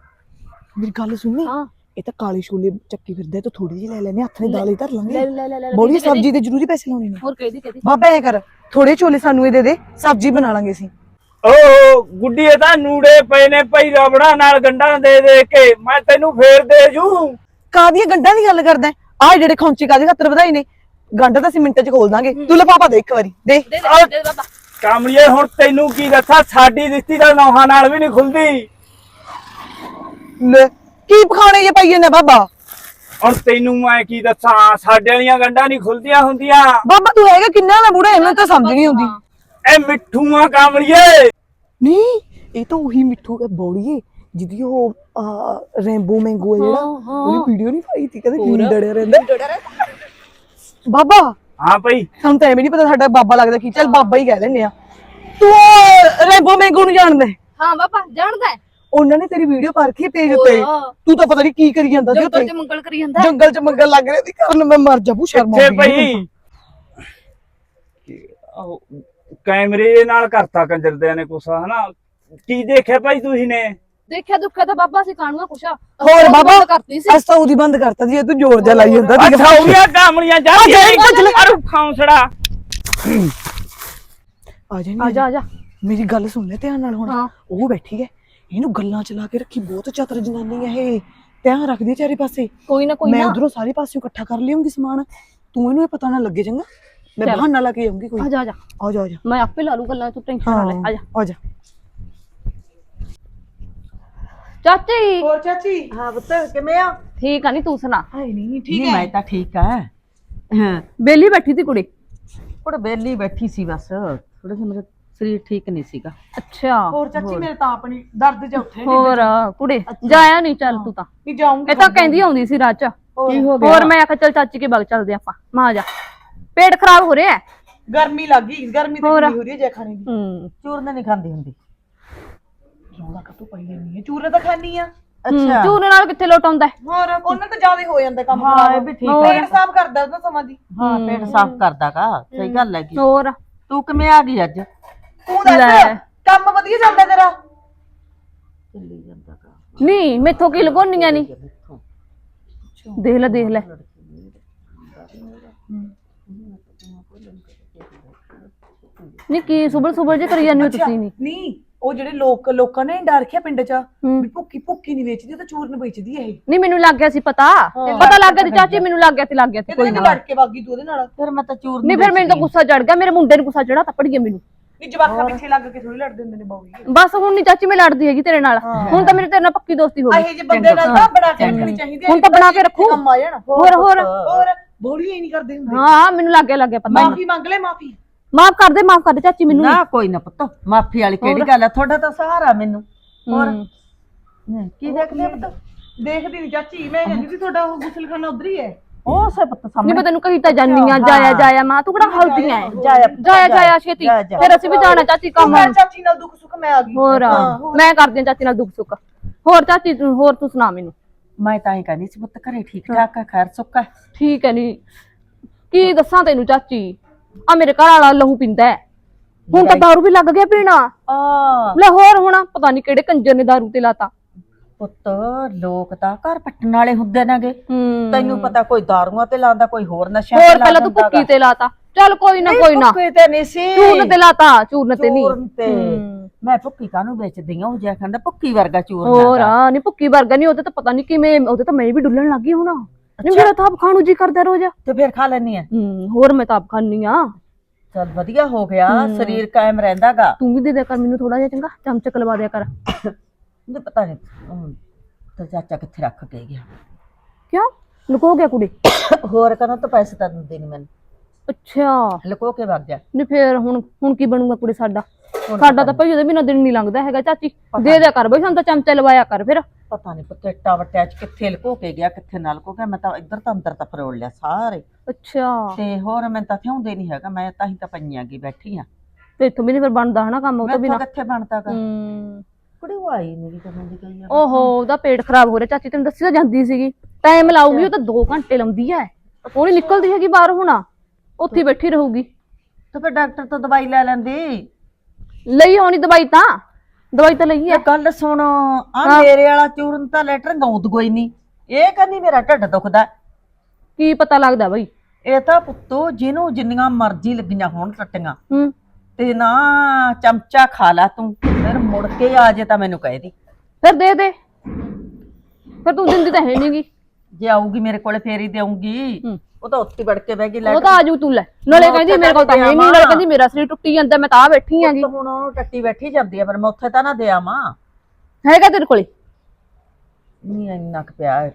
ਮੇਰੀ ਗੱਲ ਸੁਣਨੀ ਹਾਂ। ਇਹ ਤਾਂ ਕਾਲੇ ਛੋਲੇ ਚੱਕੀ ਫਿਰਦਾ ਤਾਂ ਥੋੜੀ ਜਿਹੀ ਲੈ ਲੈਨੇ ਹੱਥ ਨੇ ਦਾਲ ਹੀ ਧਰ ਲੈ ਲਾਂਗੇ ਲੈ ਲੈ ਲੈ ਬੋਲੀ ਸਬਜ਼ੀ ਦੇ ਜ਼ਰੂਰੀ ਪੈਸੇ ਲਾਉਣੇ ਨੇ। ਹੋਰ ਕਹਿਦੀ ਕਹਿਦੀ ਬਾਬਾ ਐ ਕਰ ਥੋੜੇ ਛੋਲੇ ਸਾਨੂੰ ਇਹ ਦੇ ਦੇ ਸਬਜ਼ੀ ਬਣਾ ਲਾਂਗੇ ਅਸੀਂ। ਓ ਗੁੱਡੀ ਇਹ ਤਾਂ ਨੂੜੇ ਪਏ ਨੇ ਭਾਈ ਰਬੜਾ ਨਾਲ ਗੰਢਾਂ ਦੇ ਦੇ ਕੇ ਮੈਂ ਤੈਨੂੰ ਫੇਰ ਦੇ ਜੂ। ਕਾਦੀਆਂ ਗੰਢਾਂ ਦੀ ਗੱਲ ਕਰਦਾ ਆ ਜਿਹੜੇ ਖੌਂਚੇ ਕਾਦੇ ਖਾਤਰ ਵਧਾਈ ਨੇ? ਗੰਢ ਤਾਂ ਅਸੀਂ ਮਿੰਟਾਂ ਚ ਖੋਲ ਦਾਂਗੇ। ਤੂੰ ਲਫਾਫਾ ਦੇ ਇੱਕ ਵਾਰੀ ਦੇ ਦੇ ਦੇ ਦੇ ਬਾਬਾ। ਕਾਮਲੀਏ ਹੁਣ ਤੈਨੂੰ ਕੀ ਦੱਸਾਂ? ਸਾਡੀ ਰਿਸ਼ਤੀ ਦਾ ਨੌਹਾਂ ਨਾਲ ਵੀ ਨਹੀਂ ਖੁੱਲਦੀ। ਲੈ ਕੀ ਪਖਾਣੇ ਜੇ ਪਾਈਏ ਨੇ ਬਾਬਾ? ਹੁਣ ਤੈਨੂੰ ਮੈਂ ਕੀ ਦੱਸਾਂ ਸਾਡੇ ਵਾਲੀਆਂ ਗੰਢਾਂ ਨਹੀਂ ਖੁੱਲਦੀਆਂ ਹੁੰਦੀਆਂ। ਬਾਬਾ ਤੂੰ ਹੈਗਾ ਕਿੰਨਾ ਦਾ ਬੁੜਾ ਮੈਨੂੰ ਤਾਂ ਸਮਝ ਨਹੀਂ ਆਉਂਦੀ। ਇਹ ਮਿੱਠੂਆਂ ਕਾਮਲੀਏ ਨਹੀਂ ਇਹ ਤਾਂ ਉਹੀ ਮਿੱਠੂ ਹੈ ਬੋੜੀਏ ਜਿਹਦੀ ਉਹ ਆਹ, ਰੈਂਬੋ ਮੈਂਗੋ ਹੈ ਜਿਹੜਾ ਉਹਦੀ ਵੀਡੀਓ ਨਹੀਂ ਪਾਈ ਸੀ ਕਦੇ ਕੀ ਡੜਿਆ ਰਹਿੰਦਾ। ਬਾਬਾ ਹਾਂ ਭਾਈ। ਸਾਨੂੰ ਤਾਂ ਐਵੇਂ ਨਹੀਂ ਪਤਾ ਸਾਡਾ ਬਾਬਾ ਲੱਗਦਾ ਕੀ ਚੱਲ ਬਾਬਾ ਹੀ ਕਹਿ ਲੈਨੇ ਆ। ਤੂੰ ਉਹ ਰੈਂਬੋ ਮੈਂਗੋ ਨੂੰ ਜਾਣਦਾ ਹੈ? ਹਾਂ ਬਾਬਾ ਜਾਣਦਾ ਹੈ। ਉਹਨਾਂ ਨੇ ਤੇਰੀ ਵੀਡੀਓ ਪਾ ਰੱਖੀ ਪੇਜ ਉੱਤੇ। ਹੋਰ। ਤੂੰ ਤਾਂ ਪਤਾ ਨਹੀਂ ਕੀ ਕਰੀ ਜਾਂਦਾ ਸੀ ਜੰਗਲ ਚ ਮੰਗਲ ਕਰੀ ਜਾਂਦਾ। ਜੰਗਲ ਚ ਮੰਗਲ ਲੱਗ ਰਿਹਾ ਸੀ ਕਰਨ ਮੈਂ ਮਰ ਜਾਬੂ ਸ਼ਰਮ ਤੇ ਆਉਂਦੀ ਹੈ ਭਾਈ। ਆਹੋ, ਕੈਮਰੇ ਨਾਲ ਕਰਤਾ ਕੰਜਰਦਿਆਂ ਨੇ ਕੁਛ ਹਨਾ? ਕੀ ਦੇਖਿਆ ਭਾਈ ਤੁਸੀਂ ਨੇ? ਦੇਖਿਆ ਦੁੱਖਿਆ ਤਾਂ ਬਾਬਾ ਅਸੀਂ ਕਾਣੂਆ ਕੁਛ? ਆ ਹੋਰ ਬਾਬਾ ਬੰਦ ਕਰਤੀ ਸੀ। ਅਸਾਂ ਉਹਦੀ ਬੰਦ ਕਰਤਾ ਜੀ ਤੂੰ ਜ਼ੋਰ ਜਿਹਾ ਲਾਈ ਜਾਂਦਾ ਠੀਕ ਅੱਛਾ ਗਿਆ ਕਾਮਲੀਆਂ ਜਾ ਅਰੂ ਖੌਂਸੜਾ ਆ ਜਾ ਆ ਜਾ ਆ ਜਾ। ਮੇਰੀ ਗੱਲ ਸੁਣ ਲੈ ਧਿਆਨ ਨਾਲ ਹੁਣ। ਹਾਂ। ਉਹ ਬੈਠੀ ਹੈ। ਇਹਨੂੰ ਗੱਲਾਂ ਚਲਾ ਕੇ ਰੱਖੀ ਬਹੁਤ ਚਤਰ ਜਨਾਨੀ ਹੈ ਇਹ। ਧਿਆਨ ਰੱਖਦੀ ਹੈ ਚਾਰੇ ਪਾਸੇ। ਕੋਈ ਨਾ ਕੋਈ ਮੈਂ ਨਾ। ਉਧਰੋਂ ਸਾਰੇ ਪਾਸਿਓਂ ਇਕੱਠਾ ਕਰ ਲਿਆਉਂਗੀ ਸਮਾਨ। ਤੂੰ ਇਹਨੂੰ ਇਹ ਪਤਾ ਨਾ ਲੱਗੇ ਚੰਗਾ। ਮੈਂ ਚੱਲ। ਬਹਾਨਾ ਲਾ ਕੇ ਆਉਂਗੀ ਕੋਈ। ਆ ਜਾ ਆ ਜਾ। ਆ ਜਾ ਆ ਜਾ। ਮੈਂ ਆਪੇ ਲਾ ਲੂ ਗੱਲਾਂ ਤੂੰ ਟੈਨਸ਼ਨ ਨਾ ਲੈ। ਆ ਜਾ। ਆ ਜਾ। ਚਾਚੀ! ਹੋਰ ਚਾਚੀ? ਹਾਂ ਪੁੱਤ ਕਿਵੇਂ ਆ? ਠੀਕ ਆ ਨਹੀਂ ਤੂੰ ਸੁਣਾ। ਹਾਏ ਨਹੀਂ ਠੀਕ ਹੈ। ਮੈਂ ਤਾਂ ਠੀਕ ਆ। ਹਾਂ ਬੇਲੀ ਬੈਠੀ ਸੀ ਕੁੜੀ। ਕੁੜ ਬੇਲੀ ਬੈਠੀ ਸੀ ਬਸ। ਥੋੜਾ ਜਿਹਾ ਮੇਰਾ ਸਰੀਰ ਠੀਕ ਨਹੀਂ ਸੀਗਾ। ਅੱਛਾ। ਹੋਰ ਚਾਚੀ ਮੇਰੇ ਤਾਂ ਆਪਣੀ ਦਰਦ ਚ ਉੱਠੇ ਨਹੀਂ ਹੋਰ ਕੁੜੇ ਜਾਇਆ ਨਹੀਂ ਚੱਲ ਤੂੰ ਤਾਂ। ਨਹੀਂ ਜਾਊਂਗੀ ਇਹ ਤਾਂ ਕਹਿੰਦੀ ਆਉਂਦੀ ਸੀ ਰਾਤ ਚ। ਕੀ ਹੋ ਗਿਆ? ਹੋਰ ਮੈਂ ਆਖਿਆ ਚੱਲ ਚਾਚੀ ਕੇ ਬਗ ਚੱਲਦੇ ਆਪਾਂ। ਮਾਂ ਜਾ। ਪੇਟ ਖਰਾਬ ਹੋ ਰਿਹਾ ਹੈ। ਗਰਮੀ ਲੱਗ ਗਰਮੀ ਤੇ ਹੋ ਰਹੀ ਹੈ ਜੇ ਖਾਣੇ ਦੀ। ਹੂੰ। ਚੂਰਨ ਨਹੀਂ ਖਾਂਦੀ ਹੁੰਦੀ। ਰੌਲਾ ਕਾ ਪਈ ਜਾਂਦੀ ਹੈ? ਚੂਰੇ ਤਾਂ ਖਾਣੀ ਆ। ਅੱਛਾ। ਚੂਨੇ ਨਾਲ ਕਿੱਥੇ ਲੋਟ ਆਉਂਦਾ ਹੈ? ਹੋਰ ਉਹਨਾਂ ਤਾਂ ਜ਼ਿਆਦਾ ਹੋ ਜਾਂਦਾ ਕੰਮ ਹਾਂ ਇਹ ਵੀ ਠੀਕ। ਹੈ ਪੇਟ ਸਾਫ਼ ਕਰਦਾ ਉਹਦਾ ਸਮਾਂ ਦੀ। ਹਾਂ ਪੇਟ ਸਾਫ਼ ਕਰਦਾਗਾ। ਸਹੀ ਗੱਲ ਹੈਗੀ। ਹੋਰ। ਤੂੰ ਕਿਵੇਂ ਆ ਗਈ ਅੱਜ? ਤੂੰ ਲੈ। ਦੱਸ ਕੰਮ ਵਧੀਆ ਚੱਲਦਾ ਤੇਰਾ? ਚੱਲੀ ਨਹੀਂ ਮੈਥੋਂ ਕੀ ਲਗੋਨੀਆਂ ਨਹੀਂ ਦੇਖ ਲੈ ਦੇਖ ਲੈ। ਨਹੀਂ ਕੀ ਸੁਬਲ ਸੁਬਲ ਜੇ ਕਰੀ ਜਾਂਦੇ ਹੋ ਤੁਸੀਂ ਨਹੀਂ ਨਹੀਂ ਉਹ ਜਿਹੜੇ ਲੋਕ ਲੋਕਾਂ ਨੇ ਡਰ ਰੱਖਿਆ ਪਿੰਡ 'ਚ ਹੂੰ। ਵੀ ਭੁੱਕੀ ਭੁੱਕੀ ਨਹੀਂ ਵੇਚਦੀ ਉਹ ਤਾਂ ਚੂਰਨ ਵੇਚਦੀ ਹੈ ਇਹ। ਨਹੀਂ ਮੈਨੂੰ ਲੱਗ ਗਿਆ ਸੀ ਪਤਾ। ਪਤਾ ਲੱਗ ਗਿਆ ਸੀ ਚਾਚੀ ਮੈਨੂੰ ਲੱਗ ਗਿਆ ਸੀ ਲੱਗ ਗਿਆ ਇਹਦੇ ਕੋਈ ਨਾਲ ਨਾ। ਲੜ ਕੇ ਵਾਗੀ ਤੂੰ ਉਹਦੇ ਨਾਲ। ਫਿਰ ਮੈਂ ਤਾਂ ਚੂਰਨ ਨਹੀਂ ਫਿਰ ਮੈਨੂੰ ਤਾਂ ਗੁੱਸਾ ਚੜ ਗਿਆ ਮੇਰੇ ਮੁੰਡੇ ਨੂੰ ਗੁੱਸਾ ਚੜਾ ਤੱਪੜ ਗਿਆ ਮੈਨੂੰ। ਵੀ ਜਵਾਕਾਂ ਪਿੱਛੇ ਲੱਗ ਕੇ ਥੋੜੀ ਲੜਦੇ ਹੁੰਦੇ ਨੇ ਬਾਊਗੀ ਬਸ ਹੁਣ ਨਹੀਂ ਚਾਚੀ ਮੈਂ ਲੜਦੀ ਹੈਗੀ ਤੇਰੇ ਨਾਲ। ਹੁਣ ਤਾਂ ਮੇਰੇ ਤੇਰੇ ਨਾਲ ਪੱਕੀ ਦੋਸਤੀ ਹੋ ਗਈ। ਇਹੇ ਜੇ ਬੰਦੇ ਨਾਲ ਤਾਂ ਬਣਾ ਕੇ ਰੱਖਣੀ ਚਾਹੀਦੀ ਹੈ ਹੁਣ ਤਾਂ ਬਣਾ ਕੇ ਰੱਖੂ। ਕੰਮ ਆ ਜਾਣਾ। ਹੋਰ ਹੋਰ। ਹੋਰ ਬੋਲੀ ਹੀ ਨਹੀਂ ਕਰਦੇ ਹੁੰਦੇ। ਹਾਂ ਮੈਨੂੰ ਲੱਗ ਗਿਆ ਲੱਗ ਗਿਆ ਪਤਾ ਮਾਫੀ ਮੰਗ ਲੈ ਮਾਫੀ। ਮਾਫ ਕਰ ਦੇ ਮਾਫ ਕਰ ਦੇ ਚਾਚੀ ਮੈਨੂੰ ਨਾ ਕੋਈ ਨਾ ਪੁੱਤ ਮਾਫੀ ਵਾਲੀ ਕਿਹੜੀ ਗੱਲ ਹੈ ਤੁਹਾਡਾ ਤਾਂ ਸਹਾਰਾ ਮੈਨੂੰ। ਹੋਰ? ਕੀ ਦੇਖਦੇ ਆ ਪੁੱਤ? ਦੇਖਦੀ ਨਹੀਂ ਚਾਚੀ ਮੈਂ ਕਹਿੰਦੀ ਸੀ ਤੁਹਾਡਾ ਉਹ ਗੁਸਲਖਾਨਾ ਉਧਰ ਹੀ ਹੈ। ਉਹ ਸੇ ਪੁੱਤ ਨਹੀਂ ਸਾਹਮਣੇ ਮੈਂ ਤੈਨੂੰ ਕਹੀ ਤਾਂ ਜਾਨੀਆਂ ਜਾਇਆ ਜਾਇਆ ਮਾਂ ਤੂੰ ਕਿਹੜਾ ਹਲਦੀਆਂ ਹੈ ਜਾਇਆ ਜਾਇਆ ਜਾਇਆ ਛੇਤੀ। ਫਿਰ ਅਸੀਂ ਵੀ ਜਾਣਾ ਚਾਚੀ ਕੰਮ ਮੈਂ ਚਾਚੀ ਨਾਲ ਦੁੱਖ ਸੁੱਖ ਮੈਂ ਆ ਗਈ। ਹੋਰ ਮੈਂ ਕਰਦੀ ਚਾਚੀ ਨਾਲ ਦੁੱਖ ਸੁੱਖ। ਹੋਰ ਚਾਚੀ ਤੂੰ- ਹੋਰ ਤੂੰ ਸੁਣਾ ਮੈਨੂੰ। ਮੈਂ ਤਾਂ ਹੀ ਕਹਿੰਦੀ ਸੀ ਪੁੱਤ ਘਰੇ ਠੀਕ ਠਾਕ ਆ ਖੈਰ ਸੁੱਕਾ ਠੀਕ ਹੈ ਨਹੀਂ ਕੀ ਦੱਸਾਂ ਤੈਨੂੰ ਚਾਚੀ? ਆ ਮੇਰੇ ਘਰ ਵਾਲਾ ਲਹੂ ਪਿੰਦਾ ਹੈ ਹੁਣ ਤਾਂ ਦਾਰੂ ਵੀ ਲੱਗ ਗਿਆ ਪੀਣਾ। ਆ ਲੈ ਹੋਰ ਹੁਣ ਪਤਾ ਨਹੀਂ ਕਿਹੜੇ ਕੰਜਰ ਨੇ ਦਾਰੂ ਤੇ ਲਾਤਾ। ਪੁੱਤ ਲੋਕ ਤਾਂ ਘਰ ਪੱਟਣ ਵਾਲੇ ਹੁੰਦੇ ਨੇਗੇ। ਹੂੰ। ਤੈਨੂੰ ਪਤਾ ਕੋਈ ਦਾਰੂਆਂ ਤੇ ਲਾਉਂਦਾ ਕੋਈ ਹੋਰ ਨਸ਼ਿਆਂ ਹੋਰ ਪਹਿਲਾਂ ਤੂੰ ਭੁੱਕੀ ਤੇ ਲਾਤਾ। ਚੱਲ ਕੋਈ ਨਾ ਕੋਈ ਨਾ। ਭੁੱਕੀ ਤੇ ਨਹੀਂ ਸੀ। ਚੂਰਨ ਤੇ ਲਾਤਾ ਚੂਰਨ ਤੇ ਨਹੀਂ। ਚੂਰਨ ਤੇ। ਮੈਂ ਭੁੱਕੀ ਕਾਹਨੂੰ ਵੇਚਦੀ ਆ? ਉਹ ਜਿਹਾ ਕਹਿੰਦਾ ਭੁੱਕੀ ਵਰਗਾ ਚੂਰਨ ਹੋਰ। ਆ ਨਹੀਂ ਭੁੱਕੀ ਵਰਗਾ ਨਹੀਂ ਉਹਦੇ ਤਾਂ ਪਤਾ ਨਹੀਂ ਕਿਵੇਂ ਉਹਦੇ ਤਾਂ ਮੈਂ ਵੀ ਡੁੱਲਣ ਲੱਗੀ ਹੁਣ। ਨਹੀਂ ਮੇਰਾ ਤਾਂ ਆਪ ਖਾਣ ਜੀ ਕਰਦਾ ਰੋਜ਼। ਤੇ ਫਿਰ ਖਾ ਲੈਣੀ ਆ? ਹੂੰ ਹੋਰ ਮੈਂ ਤਾਂ ਆਪ ਖਾਣੀ ਆ। ਚਲ ਵਧੀਆ ਹੋ ਗਿਆ। ਸਰੀਰ ਕਾਇਮ ਰਹਿੰਦਾਗਾ ਤੂੰ ਵੀ ਦੇ ਦਿਆ ਕਰ ਮੈਨੂੰ ਥੋੜਾ ਜਿਹਾ ਚੰਗਾ। ਚਮਚਕ ਲਵਾ ਦਿਆ ਕਰ। ਨਹੀਂ ਪਤਾ ਨਹੀਂ ਤੇ ਚਾਚਾ ਕਿੱਥੇ ਰੱਖ ਕੇ ਗਿਆ। ਕਿਉਂ? ਲੁਕੋ ਗਿਆ ਕੁੜੀ? ਹੋਰ ਕਹਿੰਦਾ ਤਾਂ ਪੈਸੇ ਤਾਂ ਦਿੰਦੇ ਨਹੀਂ ਮੈਨੂੰ। ਅੱਛਾ। ਲੁਕੋ ਕੇ ਵਗ ਗਿਆ ਨਹੀਂ ਫੇਰ ਹੁਣ ਹੁਣ ਕੀ ਬਣੂਗਾ ਕੁੜੀ ਸਾਡਾ? ਸਾਡਾ ਤਾਂ ਭਾਈ ਉਹਦੇ ਬਿਨਾਂ ਦਿਨ ਨਹੀਂ ਲੰਘਦਾ ਹੈਗਾ ਚਾਚੀ। ਦੇ ਦਿਆ ਕਰ ਬਈ ਸਾਨੂੰ ਤਾਂ ਚਮਚੇ ਲਵਾਇਆ ਕਰ ਫਿਰ। ਪਤਾ ਨਹੀਂ ਪਤੇਟਾ ਵਟਿਆ ਚ ਕਿੱਥੇ ਲੁਕੋ ਕੇ ਗਿਆ ਕਿੱਥੇ ਨਾ ਲੁਕੋ ਗਿਆ। ਮੈਂ ਤਾਂ ਇੱਧਰ ਤਾਂ ਅੰਦਰ ਤਾਂ ਫਰੋੜ ਲਿਆ ਸਾਰੇ। ਅੱਛਾ। ਤੇ ਹੋਰ ਮੈਂ ਤਾਂ ਥਿਉਂਦੇ ਨਹੀਂ ਹੈਗਾ ਮੈਂ ਤਾਂ ਹੀ ਤਾਂ ਪਈਆਂ ਗਈ ਬੈਠੀ ਆ। ਤੇ ਇੱਥੋਂ ਵੀ ਨਹੀਂ ਫਿਰ ਬਣਦਾ ਹਨਾ ਕੰਮ ਉਹ ਮੈਂ ਤੋਂ ਬਿਨਾਂ। ਕਿੱਥੇ ਬਣਦਾਗਾ ਹੂੰ। ਕੁੜੀ ਉਹ ਆਈ ਨਹੀਂ ਕਦੋਂ ਦੀ ਗਈ ਆ। ਓਹੋ ਉਹਦਾ ਪੇਟ ਖਰਾਬ ਹੋ ਰਿਹਾ। ਚਾਚੀ ਤੈਨੂੰ ਦੱਸੀ ਤਾਂ ਜਾਂਦੀ ਸੀਗੀ। ਟਾਈਮ ਲਾਊਗੀ ਉਹ ਤਾਂ 2 ਘੰਟੇ ਲਾਉਂਦੀ ਐ। ਉਹ ਨੀ ਨਿਕਲਦੀ ਹੈਗੀ ਬਾਹਰ ਹੁਣ। ਉੱਥੇ ਹੀ ਬੈਠੀ ਰਹੂਗੀ। ਤੇ ਫਿਰ ਡਾਕਟਰ ਤੋਂ ਦਵਾਈ ਲੈ ਲੈਂਦੀ। ਲਈ ਹੋਣੀ ਦਵਾਈ ਤਾਂ। ਦਵਾਈ ਤਾਂ ਲਈ ਐ। ਇਹ ਗੱਲ ਸੁਣ ਆ ਮੇਰੇ ਵਾਲਾ ਚੂਰਨ ਤਾਂ ਲੈਟਰ ਗਾਉਂਦ ਕੋਈ ਨਹੀਂ ਇਹ ਕਹਿੰਦੀ ਮੇਰਾ ਢਿੱਡ ਦੁਖਦਾ। ਕੀ ਪਤਾ ਲੱਗਦਾ ਬਈ। ਇਹ ਤਾਂ ਪੁੱਤੋ ਜਿਹਨੂੰ ਜਿੰਨੀਆਂ ਮਰਜ਼ੀ ਲੱਗੀਆਂ ਹੋਣ ਟੱਟੀਆਂ ਹੂੰ। ਤੇ ਨਾ ਚਮਚਾ ਖਾ ਲਾ ਤੂੰ ਫਿਰ ਮੁੜ ਕੇ ਆ ਜੇ ਤਾਂ ਮੈਨੂੰ ਕਹਿ ਦੀ। ਫਿਰ ਦੇ ਦੇ। ਫਿਰ ਤੂੰ ਦਿੰਦੀ ਤਾਂ ਹੈ ਨਹੀਂਗੀ ਜੇ ਆਊਗੀ ਮੇਰੇ ਕੋਲੇ ਫੇਰ ਹੀ ਦੇਊਂਗੀ। ਹੂੰ। ਉਹ ਤਾਂ ਉੱਥੇ ਵੜ ਕੇ ਬਹਿ ਗਈ ਲੈ ਉਹ ਤਾਂ ਆਜੂ ਤੂੰ ਲੈ। ਨਾਲੇ ਕਹਿੰਦੀ ਮੇਰੇ ਕੋਲ ਤਾਂ ਹੈ ਨਹੀਂ ਨਾਲੇ ਕਹਿੰਦੀ ਮੇਰਾ ਸਰੀਰ ਟੁੱਟੀ ਜਾਂਦਾ ਮੈਂ ਤਾਂ ਆ ਬੈਠੀ ਆਂਗੀ ਹੁਣ ਉਹਨੂੰ ਟੱਟੀ ਬੈਠੀ ਜਾਂਦੀ ਆ ਪਰ ਮੈਂ ਉੱਥੇ ਤਾਂ ਨਾ ਦਿਆ ਮਾਂ ਹੈਗਾ ਤੇਰੇ ਕੋਲੇ? ਨਹੀਂ ਇੰਨਾ ਕੁ ਪਿਆ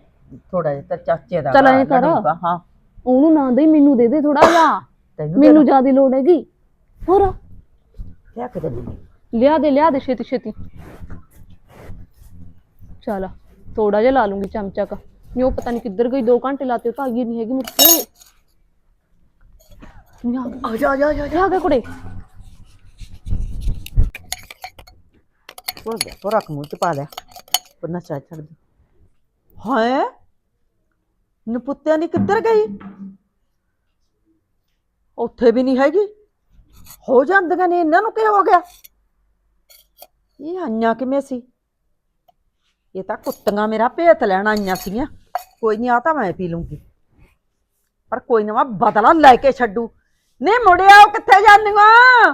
ਥੋੜਾ ਜਿਹਾ ਤਾਂ ਚਾਚੇ ਦਾ ਚੱਲ ਐਂ ਕਰ। ਲੜੂਗਾ, ਹਾਂ। ਉਹਨੂੰ ਨਾ ਦੇ ਮੈਨੂੰ ਦੇ ਦੇ ਥੋੜਾ ਜਿਹਾ। ਤੈਨੂੰ ਮੈਨੂੰ ਜ਼ਿਆਦਾ ਲੋੜ ਹੈਗੀ। ਹੋਰ। ਕਿਆ ਕਰੇ ਲਿਆ ਦੇ ਲਿਆ ਦੇ ਛੇਤੀ ਛੇਤੀ ਚਲ ਥੋੜਾ ਜਿਹਾ ਲਾ ਲੂੰਗੀ ਚਮਚਾ ਕ ਨਹੀਂ ਉਹ ਪਤਾ ਨਹੀਂ ਕਿੱਧਰ ਗਈ 2 ਘੰਟੇ ਲਾਤੇ ਉਹ ਤਾਂ ਆਈ ਨਹੀਂ ਹੈਗੀ ਮੁੱਕੇ ਆ ਜਾ ਜਾ ਜਾ ਜਾ ਕੁੜੇ ਹੋ ਗਿਆ ਥੋੜਾ ਕੁ ਮੂੰਹ ਚ ਪਾ ਲਿਆ ਪੁੰਨਾ ਚਾਹ ਛੱਡ ਦੇ ਹਾਂ ਨਪੁੱਤਿਆਂ ਦੀ ਕਿੱਧਰ ਗਈ ਉੱਥੇ ਵੀ ਨਹੀਂ ਹੈਗੀ ਹੋ ਜਾਂਦੀਆਂ ਨੇ, ਇਹਨਾਂ ਨੂੰ ਕੀ ਹੋ ਗਿਆ? ਇਹ ਆਈਆਂ ਕਿਵੇਂ ਸੀ? ਇਹ ਤਾਂ ਕੁੱਤੀਆਂ ਮੇਰਾ ਭੇਤ ਲੈਣ ਆਈਆਂ ਸੀਗੀਆਂ। ਕੋਈ ਨਹੀਂ ਆ ਤਾਂ ਮੈਂ ਪੀ ਲੂੰਗੀ। ਪਰ ਕੋਈ ਨਾ, ਮੈਂ ਬਦਲਾ ਲੈ ਕੇ ਛੱਡੂ। ਨੇ ਮੁੜਿਆ, ਉਹ ਕਿੱਥੇ ਜਾਂਦੀਆਂ?